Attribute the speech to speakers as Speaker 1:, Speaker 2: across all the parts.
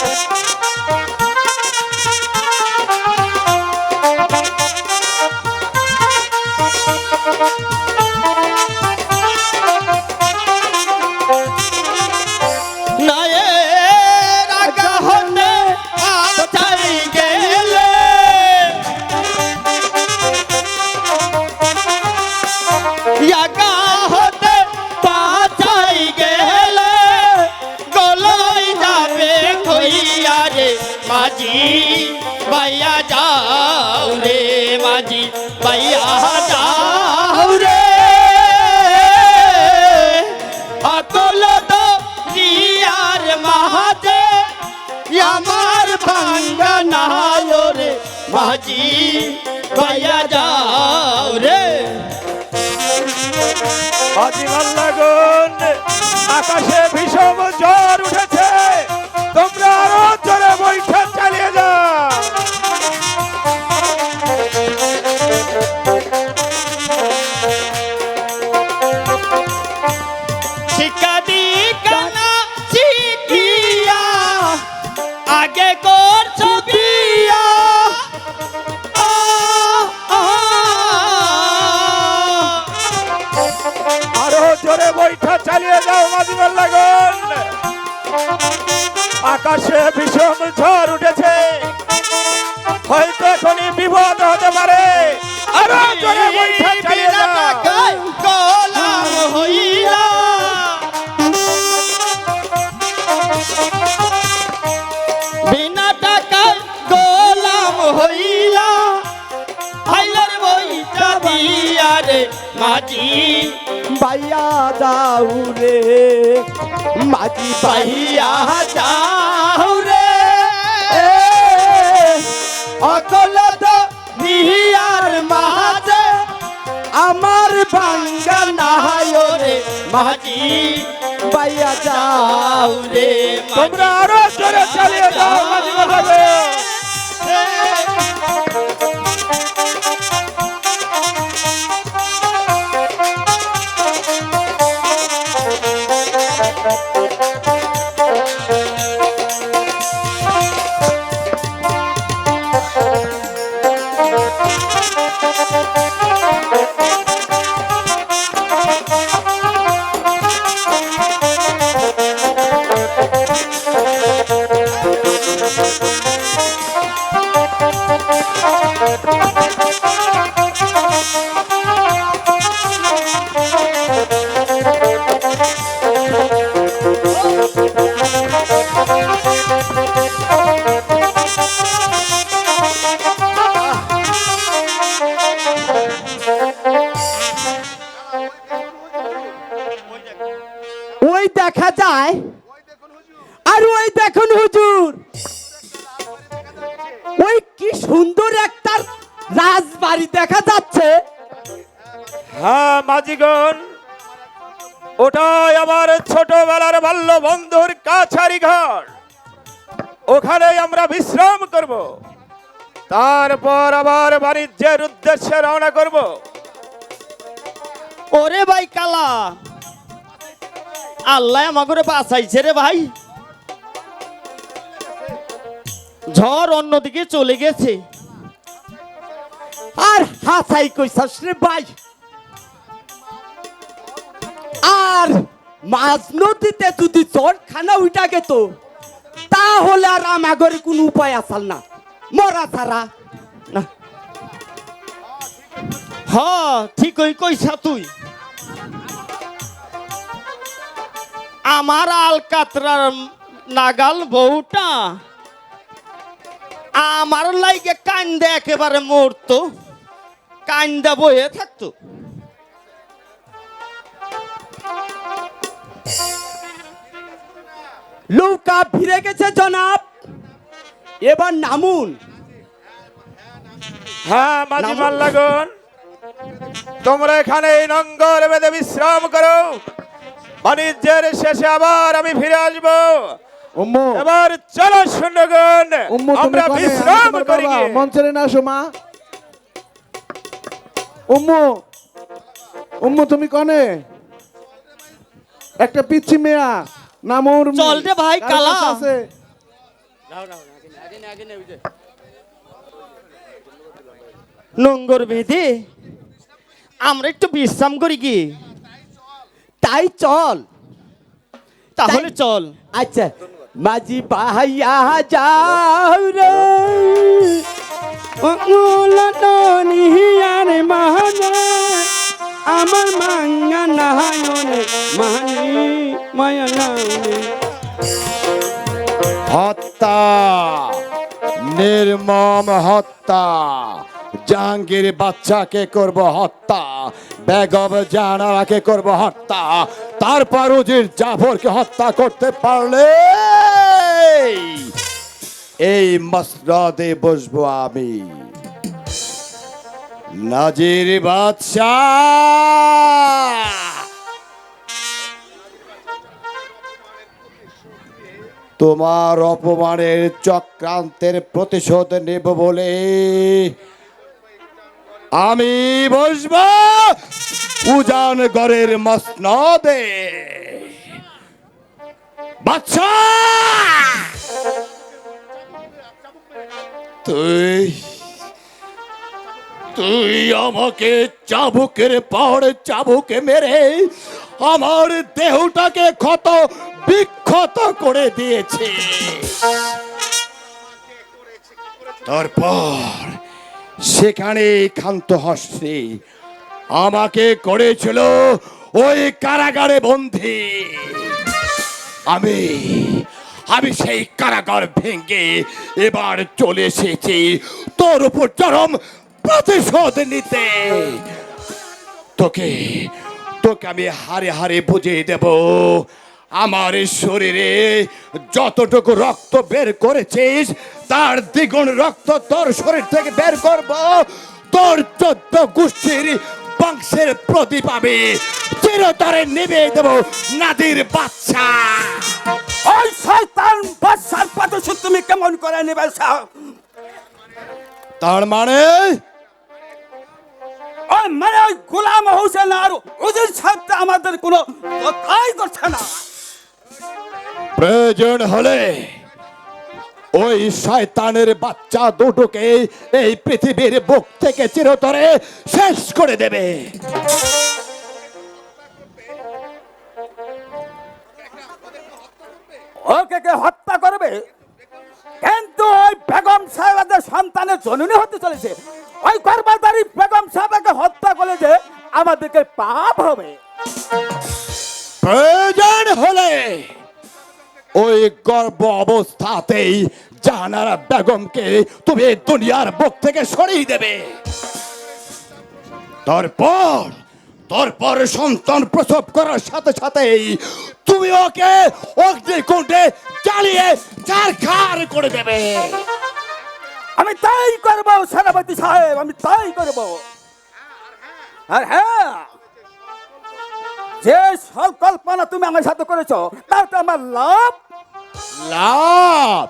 Speaker 1: Thank you. মাঝি ভাইয়া যাও রে মাঝি ভাইয়া যাও রে। অকল তো রিয়ার মাহাতে আমার ভাঙ্গা নায় রে মাঝি ভাইয়া যাও রে।
Speaker 2: আজি লাগুন আকাশে ভীষণ জ্বর উঠেছে।
Speaker 3: বাইয়া যাও রে। মাঝি
Speaker 1: পাইয়া যাও রে।
Speaker 3: অকল নিহিয়ার মাঝে আমার ভাঙ্গা নাহায় রে।
Speaker 1: মাঝি
Speaker 3: বাইয়া যাও
Speaker 1: রে।
Speaker 2: তোমরা আরও জোরে চালিয়ে যাও মাঝি লাগুন
Speaker 3: যায়? আর ওই দেখুন হুজুর। ওই কি সুন্দর একটা রাজবাড়ি দেখা যাচ্ছে।
Speaker 2: হ্যাঁ মাঝিগণ ওটাই আমার ছোটবেলার বাল্য বন্ধুর কাছারি ঘর ওখানেই আমরা বিশ্রাম করব। তারপর আবার বাণিজ্যের উদ্দেশ্যে রওনা করব।
Speaker 1: ওরে ভাই কালা। আল্লাহ আমাকে বাঁচাইছে রে ভাই। ঝড় অন্যদিকে চলে গেছে।
Speaker 3: আর হাসাই কইসাস রে ভাই। আর মাঝ নদীতে যদি জল খানা উঠা গেত, তাহলে আর আমাগরে কোনো উপায় আসাল না। মরা ছাড়া। না।
Speaker 1: হ ঠিক কইসা তুই। আমার আলকাতরার নাগাল বউটা। আমার লাইগে কান্দে একেবারে মরতো। কান্দা বয়ে থাকতো।
Speaker 3: নৌকা ভিড়ে গেছে জনাব। এবার নামুন।
Speaker 2: হ্যাঁ মাঝি
Speaker 3: নামো।
Speaker 2: মাল্লাগণ তোমরা এখানে এই নঙ্গর বেঁধে বিশ্রাম করো। বাণিজ্যের শেষে আবার আমি ফিরে আসব।
Speaker 4: উম্মু।
Speaker 2: এবার চলো শূন্যগণ
Speaker 4: তুমি
Speaker 2: আমরা বিশ্রাম করি।
Speaker 4: মঞ্চে না আসো মা উম্মু উম্মু তুমি কনে? একটা পিচ্ছি মেয়া নামুর
Speaker 1: চল রে ভাই, কালা।
Speaker 4: আছে।
Speaker 1: নোংর বেঁধে আমরা একটু বিশ্রাম করি কি?
Speaker 3: তাই চল।
Speaker 1: তাহলে চল।
Speaker 3: আচ্ছা মাঝি পাহাইয়া যাও রে। নিহিয়ার মাহানে আমার মাঙ্গা নাহায়নে মানি মায়া নাওনে
Speaker 2: হত্যা
Speaker 5: নির্মম হত্যা। জাহাঙ্গীর বাচ্চাকে করব হত্যা, বেগম জানারাকে করব হত্যা, তারপর উজির জাফরকে হত্যা করতে পারলে এই মসনদে বসবো আমি। নাজির বাদশাহ, তোমার অপমানের চক্রান্তের প্রতিশোধ নেব বলে আমি বসব উজান গড়ের মসনদে। বাচ্চা তুই তুই আমাকে চাবুকের পর চাবুকে মেরে আমার দেহটাকে ক্ষত বিক্ষত করে দিয়েছে তারপর সেখানে ক্ষান্ত হস্তে আমাকে করেছিল ওই কারাগারে বন্ধি আমি আমি সেই কারাগার ভেঙে এবার চলে এসেছি। তোর উপর চরম প্রতিশোধ নিতে। তোকে তোকে আমি হারে হারে বুঝিয়ে দেব। আমার শরীরে যতটুকু রক্ত বের করেছিস তার দ্বিগুণ রক্ত তোর শরীর থেকে বের করব। তোর চোদ্দ গোষ্ঠীর বংশের প্রদীপ আমি চিরতরে নিবে দেব নাদির বাচ্চা
Speaker 6: ওই শয়তান বাদশার প্রতিশোধ তুমি কেমন করে নেবে
Speaker 5: তার মানে?
Speaker 6: ওই মানে ওই গোলাম হোসেন আর ওদের সাথে আমাদের কোনো কথাই করছে না।
Speaker 5: প্রয়োজন হলে ওই শয়তানের বাচ্চা দুটোকে এই পৃথিবীর বুক থেকে চিরতরে শেষ করে দেবে।
Speaker 6: ওকে কে হত্যা করবে? কিন্তু ওই বেগম সাহেবাদের সন্তানের জননী হতে চলেছে। ওই গর্ভধারী বেগম সাহেবকে হত্যা করলে যে আমাদেরকে পাপ হবে।
Speaker 5: প্রয়োজন হলে ওই গর্ভ অবস্থাতেই জাহানারা বেগমকে তুমি দুনিয়ার বুক থেকে সরিয়ে দেবে। তারপর তারপর সন্তান প্রসব করার সাথে সাথেই তুমি ওকে অগ্নিকুণ্ডে জ্বালিয়ে চারখার করে দেবে।
Speaker 6: আমি তাই করব, সেনাপতি সাহেব, আমি তাই করব। আর হ্যাঁ। যে সংকল্পনা তুমি আমার সাথে করেছ তাতে আমার লাভ।
Speaker 5: লাভ?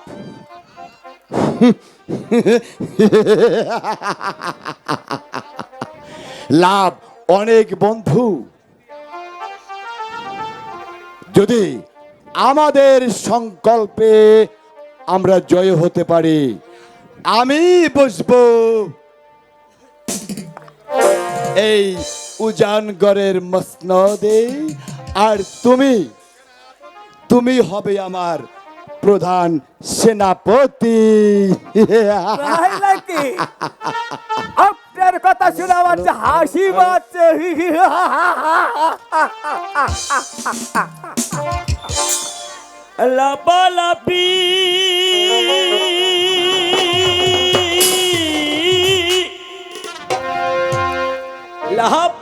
Speaker 5: লাভ অনেক বন্ধু। যদি আমাদের সংকল্পে আমরা জয় হতে পারি, আমি বসবো এই উজানগড়ের মসনদে আর তুমি তুমি হবে আমার প্রধান সেনাপতি।
Speaker 6: আপনার কথা শুনে আমার যে হাসি পাচ্ছে। লাপালাপি। লাপালাপি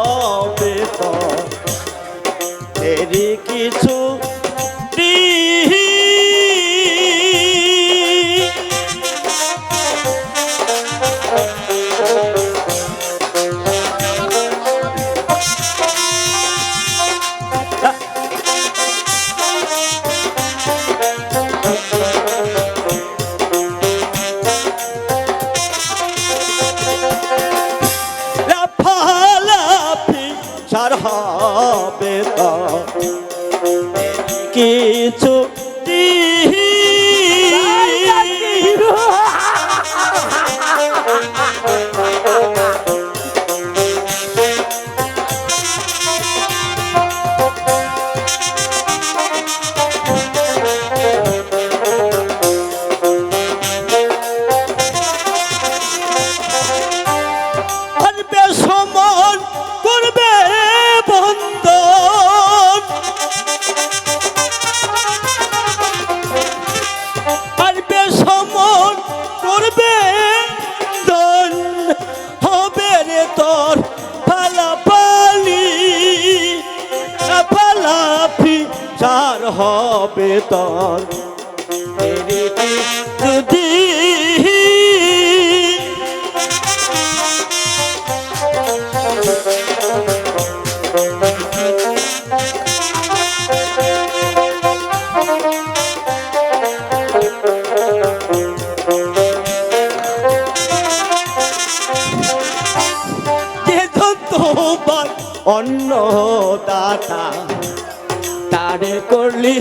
Speaker 6: লাফি চার হবে
Speaker 7: তর। যদি তারে করলি?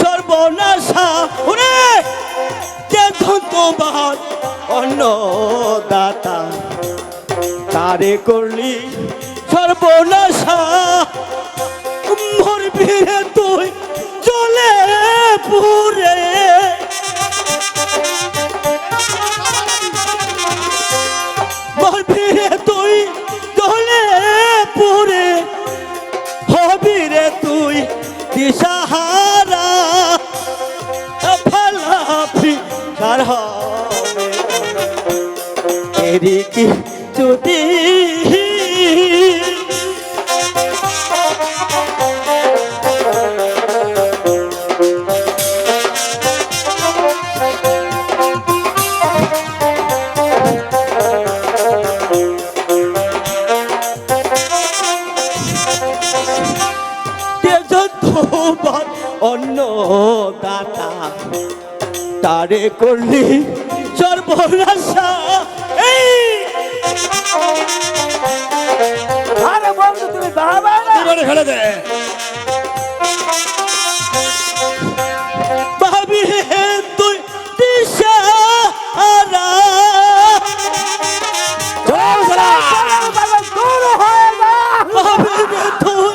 Speaker 7: সর্বনাশা, ওরে! যে তোমার? অন্য দাতা। তারে করলি? সর্বনাশা মরবি রে তুই চলে পুরে মরবি এরি কি যদি অন্য দাতা তারে করলি সর্বনাশা
Speaker 2: আরে বন্ধু তুমি দাঁড়াবে না!
Speaker 5: ফেলে দে।
Speaker 7: ভাবি হে তুই দিশাহারা।
Speaker 2: দূর হয়ে যা।
Speaker 7: ভাবি রে তুই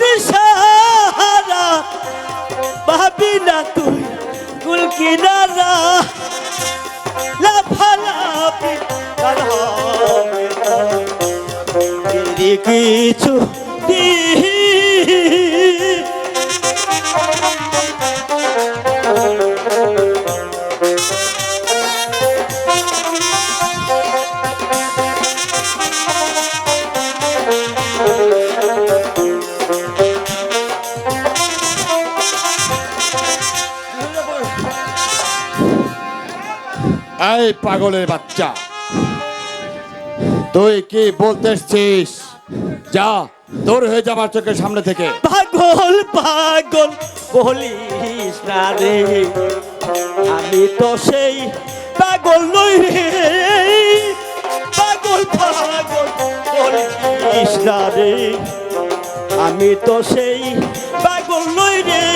Speaker 7: দিশাহারা। ভাবি না তুই কুল কিনারা লাফালাফি কিছু
Speaker 5: পাগলের বাচ্চা তুই কি বলতে এসছিস? যা, দৌড় হয়ে যাবার চোখের সামনে থেকে।
Speaker 7: পাগল পাগল, বলিস না রে। আমি তো সেই পাগল নই রে। পাগল পাগল, বলিস না রে। আমি তো সেই পাগল নই রে।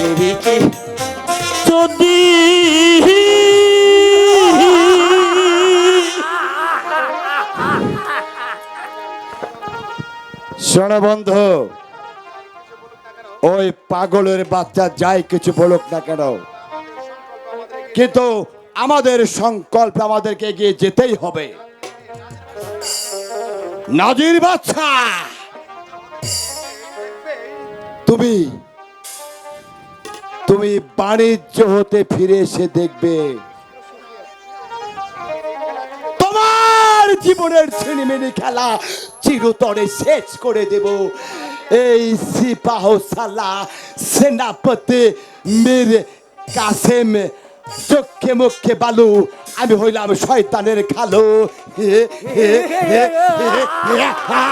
Speaker 7: কি যদি
Speaker 5: শোনো বন্ধু ওই পাগলের বাচ্চা যাই কিছু বলুক না কেন কিন্তু আমাদের সংকল্প আমাদেরকে এগিয়ে যেতেই হবে। নাজির বাচ্চা তুমি তুমি বাণিজ্য হতে ফিরে এসে দেখবে তোমার জীবনের ছিনিমিনি খেলা চিরতরে শেষ করে দেব এই সিপাহ সালা সেনাপতি মীর কাসেম চোখে মুখে বালু আমি হইলাম শয়তানের খালো হা